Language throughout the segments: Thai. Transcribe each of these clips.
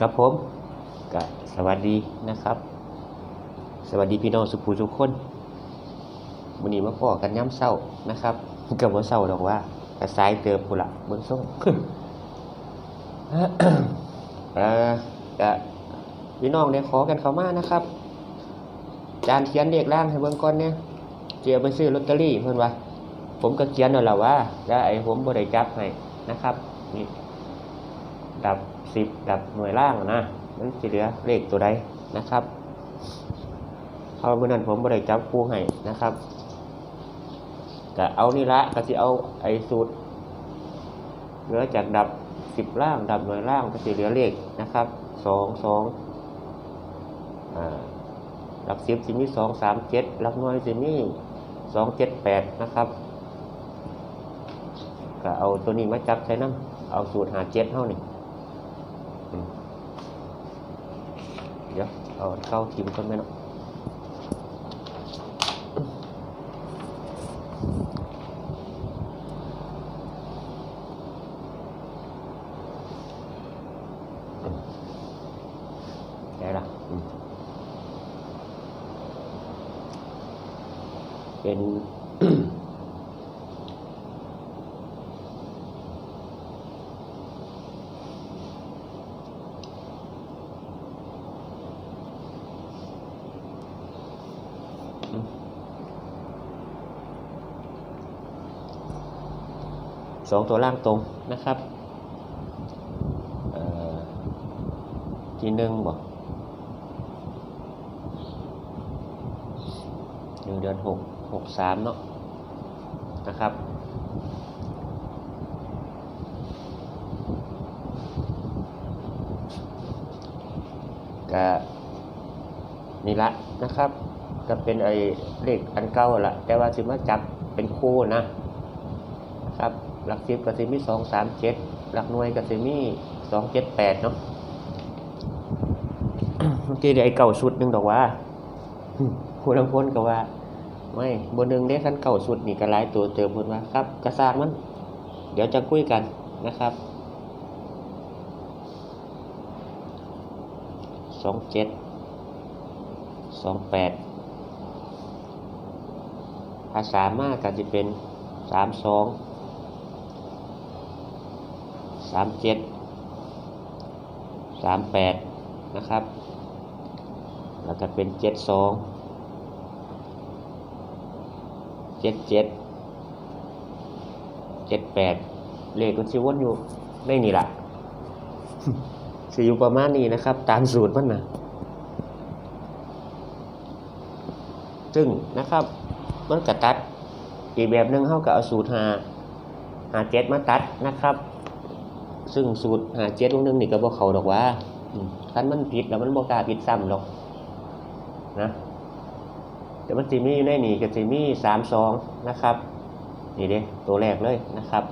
ครับผมก็สวัสดีนะครับ สวัสดีพี่น้องสุภูทุกคนวันนี้มาพอกันย้ำเศร้านะครับกับว่าเศร้าดอกว่ากระสายเติมพุละเบิ้งส่งเอ่อก็พี่น้องเนี่ยขอกันเข้ามานะครับ จานเขียนเลขล่างให้เบิ่งก่อนเนี่ยเจียวไปซื้อลอตเตอรี่เพิ่อนว่าผมก็เขียนนั่นแหละว่าแล้วไอ้ผมบ่ได้จับให้นะครับนี่ ดับสิบดับหน่วยล่างนะมันสิเหลือเลขตัวใดนะครับเพราะเมื่อนั้นผมบ่ได้จับคู่ให้นะครับก็เอานี่ละก็สิเอาไอ้สูตรเหลือจากดับสิบล่างดับหน่วยล่างก็สิเหลือเลขนะครับสองสองอ่าหลักสิบสิมีสองสามเจ็ดหลักหน่วยสิมีสองเจ็ดแปดนะครับก็เอาตัวนี้มาจับใช้น้ำเอาสูตรหาเจ็ดเท่านี่ อืม เอาเข้าทิมก่อนไหมเนาะอืมได้ละอืมเป็น สองตัวล่างตรงนะครับที่หนึ่งบอกหนึ่งเดือนหกหกสามเนาะนะครับก็นี่ละนะครับ ก็เป็นไอ้เลขอันเก่าละแต่ว่าสิมาจับเป็นคู่นะครับ หลักสิบกับซิมีสองสามเจ็ดหลักหน่วยกับซิมีสองเจ็ดแปดเนาะเมื่อกี้เดี๋ยวไอ้เก่าสุดหนึ่งดอกว่าผู้ลางคนก็ว่า ไม่บนหนึ่งได้ขั้นเก่าสุดนี่ก็หลายตัวเติมพูดว่าครับกระซากมัน เดี๋ยวจะคุยกันนะครับสองเจ็ดสองแปดภาษามากก็จะเป็นสามสองามเจ็ดสามแปดนะครับ แล้วก็เป็นเจ็ดสองเจ็ดเจ็ดเจ็ดแปดเลขมันชิวนอยู่ไม่นี่ละสิอยู่ประมาณนี้นะครับ ตามสูตรมันนะซึ่งนะครับ มันกระตัดอีกแบบหนึ่งเขาก็เอาสูตรหาหาเจ็ดมาตัดนะครับ ซึ่งสูตรหาเจ็ดวงหนึงนี่ก็บ่เขาดอกว่าอืมคันมันผิดแล้วมันบ่กล้าผิดซ้ำหรอกนะแต่มันสิมีอยู่ในนี่ก็สิมีสามสองนะครับนี่เด้ตัวแรกเลยนะครับ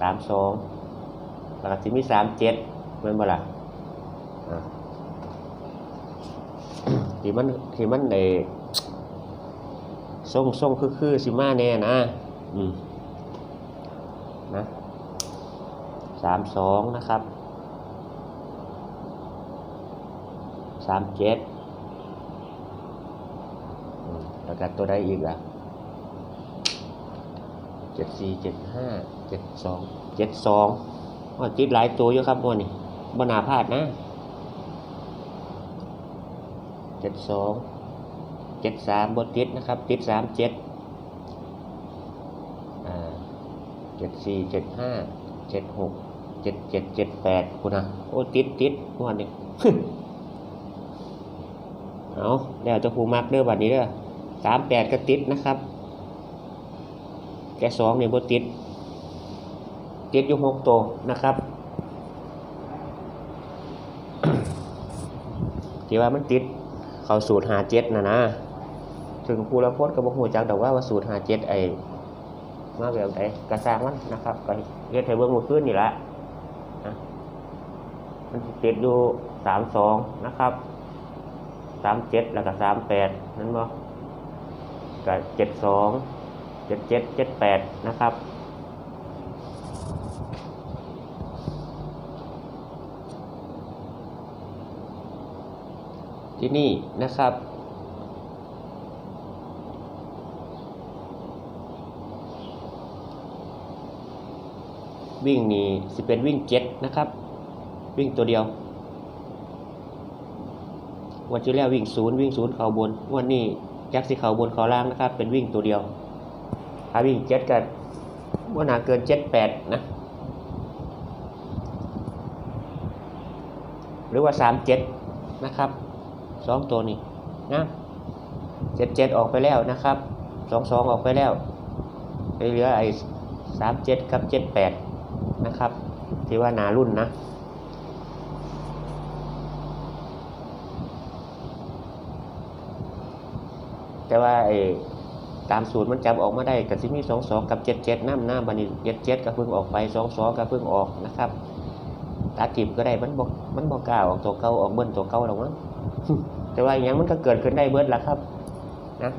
สามสองแล้วก็สิมีสามเจ็ดมันบ่ล่ะที่มันที่มันในส่งส่งคือคือสิมาแน่นะ อืมนะ สามสองนะครับสามเจ็ดแล้วก็ตัวใดอีกอะเจ็ดสี่เจ็ดห้าเจ็ดสองเจ็ดสองว่าจิตหลายตัวอยู่ครับวันนี้บนาพลาดนะเจ็ดสองเจ็ดสามบนติดนะครับ ติดสามเจ็ดอ่าเจ็ดสี่เจ็ดห้าเจ็ดหก เจ็ดเจ็ดเจ็ดแปดคุณนะโอ้ติดติดงวันนี้เอาแล้วเจะผูมักเด้อบัดนี้เด้อสามแปดก็ติดนะครับ แกสองเนี่ยบติดติดอยู่หกตัวนะครับที่ว่ามันติดเขาสูตรหาเจ็ดนะนะถึงครูละพจน์ก็บอกหูจักแต่ว่าว่าสูตรหาเจ็ดไอ้มาแบบไหนกระซางมันนะครับก็เรียกไทเบิ้งมือขึ้นนี่แหละ มันสิติดอยู่สามสองนะครับสามเจ็ดแล้วก็สามแปดนั่นบ่ก็เจ็ดสองเจ็ดเจ็ดเจ็ดแปดนะครับที่นี่นะครับ วิ่งนี่สิเป็นวิ่งเจ็ดนะครับ วิ่งตัวเดียววันที่แล้ววิ่งศูนย์วิ่งศูนย์เขาบนวันนี้ยักษ์สีเขาบนเขาล่างนะครับ เป็นวิ่งตัวเดียวถ้าวิ่งเจ็ดกันว่านาเกินเจ็ดแปดนะหรือว่าสามเจ็ดนะครับสองตัวนี้นะเจ็ดเจ็ดออกไปแล้วนะครับสองสองออกไปแล้วเหลือไอ้สามเจ็ดกับเจ็ดแปดนะครับที่ว่าหนารุ่นนะ แต่ว่าไอ้ตามสูตรมันจำออกมาได้กับที่มีสองสองกับเจ็ดเจ็ดน้ำหน้าบันนี้เจ็ดเจ็ดก็เพิ่งออกไปสองสองก็เพิ่งออกนะครับตาจิบก็ได้มันบอกมันบอกกล้าออกตัวเก่าออกเบิ้ลตัวเก่าหรอกมั้งแต่ว่าอย่างมันก็เกิดขึ้นได้เบิ้ลละครับนะ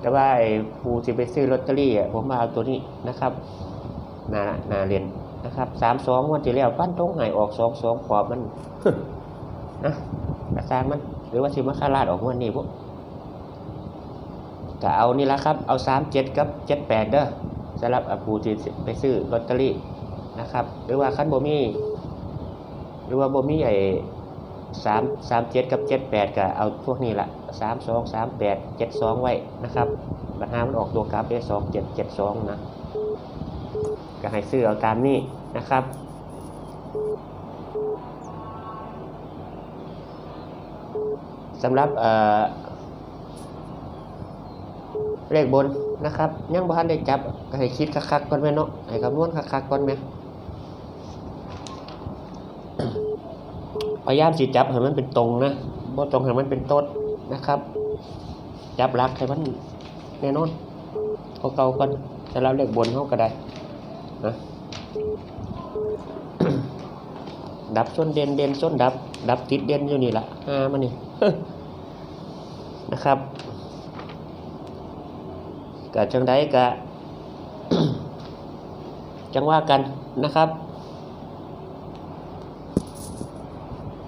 แต่ว่าไอ้ผู้ที่ไปซื้อลอตเตอรี่อะผมมาเอาตัวนี้นะครับนานาเรียนนะครับสามสองวันที่แล้วปั้นตรงไหนออกสองสองปอบมันนะกระซางมันหรือว่าสิมาคาราดออกวันนี้พวก ก็เอานี่ละครับ เอาสามเจ็ดกับเจ็ดแปดเด้อสำหรับผู้ที่ไปซื้อลอตเตอรี่นะครับ หรือว่าขั้นบ่มีหรือว่าโบมีไอ้สามสามเจ็ดกับเจ็ดแปดก็เอาพวกนี้ละสามสองสามแปดเจ็ดสองไว้นะครับปัญหามันออกตัวกราฟได้สองเจ็ดเจ็ดสองนะก็ให้ซื้อเอาตามนี้นะครับสำหรับ เลขบนนะครับ ยังบ่ทันได้จับก็ให้คิดคักๆก่อนแม่เนาะให้คำนวณคักๆก่อนแม่พยายามสิจับให้มันเป็นตรงนะบ่ตรงให้มันเป็นต้นนะครับ จับหลักให้มันแน่นอนเขาเก่าก่อนแต่เราเลขบนเขาก็ได้นะดับส้นเด่นเด่นส้นดับ ดับติดเด่นอยู่นี่ละห้ามันนี่นะครับ กะจังไดกะจังว่ากันนะครับ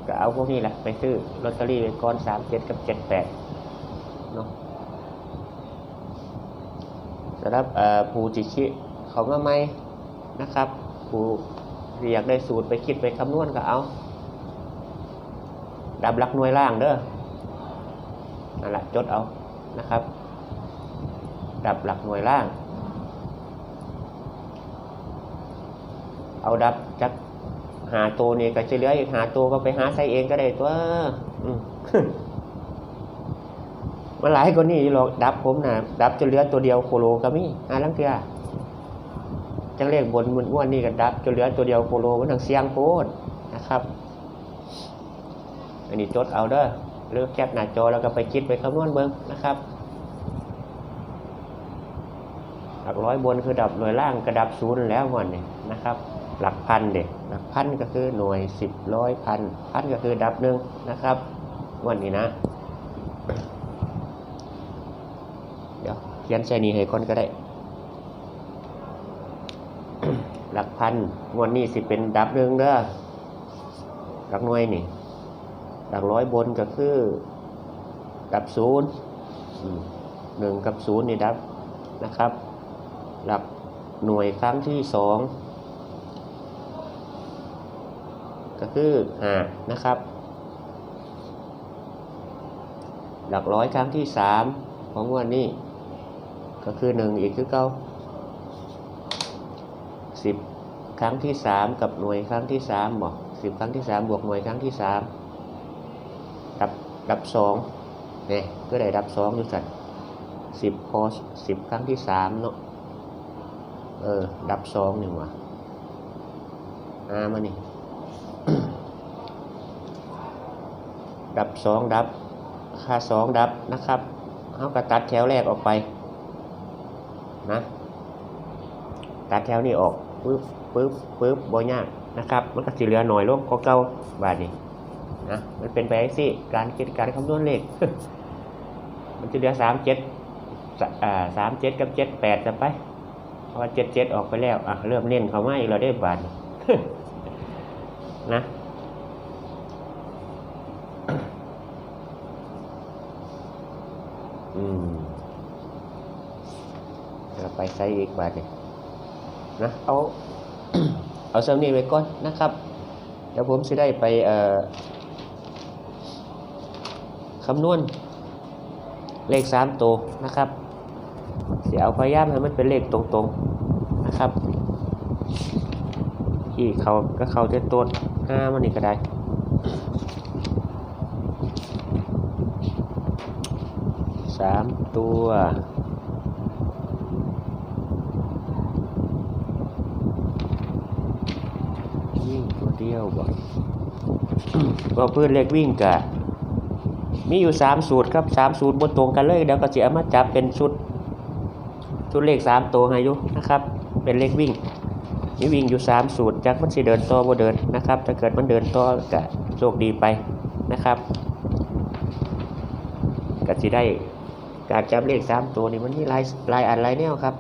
ก็เอาพวกนี้แหละไปซื้อลอตเตอรี่ไปก่อนสามเจ็ดกับเจ็ดแปดเนาะสำหรับผู้จิชิเขามาไหมนะครับผู้อยากได้สูตรไปคิดไปคำนวณก็เอา ดับลักหน่วยล่างเด้อนั่นแหละจดเอานะครับ ดับหลักหน่วยล่าง เอาดับจากหาตัวนี่ก็จะเหลืออีกหาตัวก็ไปหาใส่เองก็ได้ตัวมมันหลายกว่านี้หรอกดับผมนะดับจะเหลือตัวเดียวโคโลก็มีหาลังเทือจังเลขบนมันอ้วนนี่ก็ดับจะเหลือตัวเดียวโคโลมันทางเสียงโพดนะครับ อันนี้จดเอาเด้อเลือกแคปหน้าจอแล้วก็ไปคิดไปคำนวณเบิ้งนะครับ ห ลักร้อยบนคือดับหน่วยล่างกระดับศูนย์แล้ววันนี้นะครับ หลักพันเด็กหลักพันก็คือหน่วยสิบร้อยพันพันก็คือดับหนึ่งนะครับ วันนี้นะ เดี๋ยวเขียนใส่นี้ให้คนก็ได้ หลักพันวันนี้สิเป็นดับหนึ่งเด้อหลักหน่วยนี่ หลักร้อยบนก็คือดับศูนย์หนึ่งกับศูนย์นี่ดับนะครับ หลักหน่วยครั้งที่สองก็คือหานะครับ หลักร้อยครั้งที่สามของวันนี้ ก็คือหนึ่งอีกคือเก้าสิบครั้งที่สามกับหน่วยครั้งที่สามบอกสิบครั้งที่สามบวกหน่วยครั้งที่สามดับดับสองเนี่ยก็ได้ดับสองอยู่สัตว์สิบพอสิบครั้งที่สามเนาะ เออ ดับสองหนึ่งว่ะอามานี่ ดับสองดับ ค่าสองดับนะครับเขาก็ตัดแถวแรกออกไป นะ ตัดแถวนี้ออกปึ๊บปึ๊บปึ๊บบ่ยากนะครับ มันก็สิเหลือหน่อยลงก็เก่าบาทนี้นะมันเป็นไปสิการคิดการคำนวณเลข มันจะเหลือสามเจ็ดสามเจ็ดกับเจ็ดแปดจะไป พราะว่าเจ็ดเจ็ดออกไปแล้วอะเริ่มเล่นเขาไม่เราได้บาทนะอืมเดี๋ยวไปใส่อีกบาทนี่นะเอาเอาสำนีไว้ก่อนนะครับเดี๋ยวผมจะได้ไปเอ่อคำนวณเลขสามตัวนะครับ เดี๋ยเอาพยายามให้มันเป็นเลขตรงๆนะครับที่เขาก็เขาจะต้นห้ามันนี่ก็ได้สามตัววิ่งตัวเดียวบ่ก็เพื้นเลขวิ่งกะมีอยู่สามสูตรครับสามสูตรบนตรงกันเลยเดี๋ยวก็จะเอามาจับเป็นชุด ชุดเลขสามตัวให้ยู่นะครับ เป็นเลขวิ่งมีวิ่งอยู่สามสูตรจากมันสิเดินต่อบ่เดินนะครับ ถ้าเกิดมันเดินต่อก็โชคดีไปนะครับก็สิได้การจับเลขสามตัวนี่มันมีหลายลายอันลายแนวครับ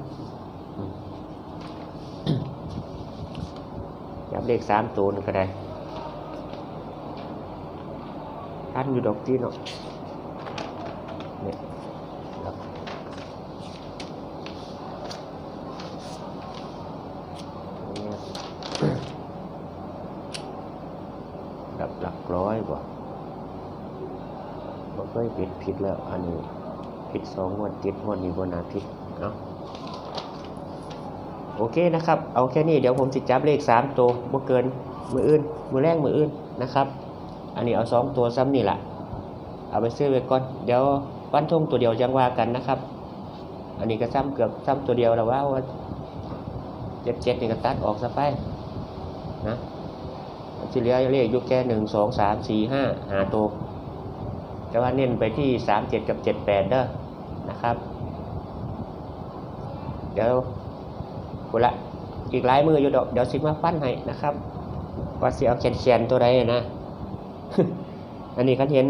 จับเลขสามตัวนี่ก็ได้ท่านอยู่ดอกจีนเนาะเนี่ยครับเนี่ย หลักหลักร้อยบ่ ผิดผิดแล้ว อันนี้ผิดสองงวดติดงวดนี้บนนาผิดเนาะโอเคนะครับ เอาแค่นี้เดี๋ยวผมสิจับเลขสามตัวบ่เกิน มืออื่น มือแรกมืออื่นนะครับ อันนี้เอาสองตัวซ้ำนี่แหละเอาไปซื้อไว้ก่อน เดี๋ยววันทงตัวเดียวยังว่ากันนะครับ อันนี้ก็ซ้ำเกือบซ้ำตัวเดียวแล้วว่าว่าเจ็ดเจ็ดนี่ก็ตัดออกซะไปนะที่เหลือเลขยู่แค่หนึ่งสองสามสี่ห้าหาตัว แต่ว่าเน้นไปที่สามเจ็ดกับเจ็ดแปดเด้อนะครับ เดี๋ยวกุละอีกหลายมืออยู่ดอกเดี๋ยวสิมาฟันให้นะครับ ว่าสิเอาแขนๆตัวใดนะ อันนี้คันเห็น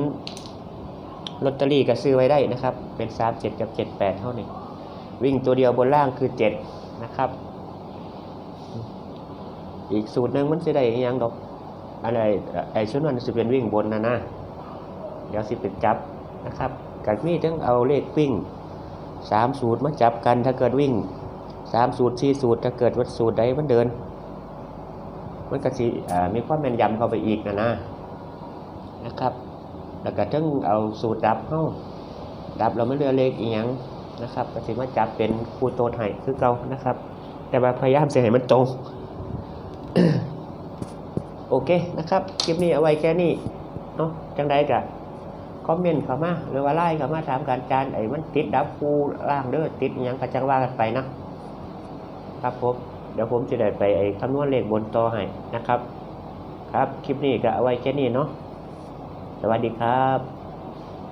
ลอตเตอรี่ก็ซื้อไว้ได้นะครับ เป็นสามเจ็ดกับเจ็ดแปดเท่านี้วิ่งตัวเดียวบนล่างคือเจ็ดนะครับ อีกสูตรหนึ่งมันจะได้ยังดอกอะไรไอ้ชุดนั้นจะเป็นวิ่งบนนะนะ เดี๋ยวสิเป็นจับนะครับกัมีทั้งเอาเลขวิ่งสามสูตรมาจับกันถ้าเกิดวิ่งสามสูตรสี่สูตรถ้าเกิดวัดสูตรใดมันเดิน มันก็สิมีความแม่นยำเข้าไปอีกนะนะนะครับ แล้วก็ทั้งเอาสูตรดับเข้าดับเราไม่เลือกเลขอีกอย่างนะครับก็สิมาจับเป็นคูโตไห้คือเก่านะครับ แต่ว่าพยายามเสียให้มันตรงโอเคนะครับ คลิปนี้เอาไว้แค่นี้เนาะจังใดกะ คอมเมนต์เข้ามาหรือว่าไล่เข้ามาถามการจานไอ้มันติดดับคูล่างเด้อติดอิหยังกระจังว่ากันไปนะครับผมเดี๋ยวผมจะได้ไปไอ้คำนวณเลขบนต่อให้นะครับ ครับคลิปนี้ก็เอาไว้แค่นี้เนาะสวัสดีครับ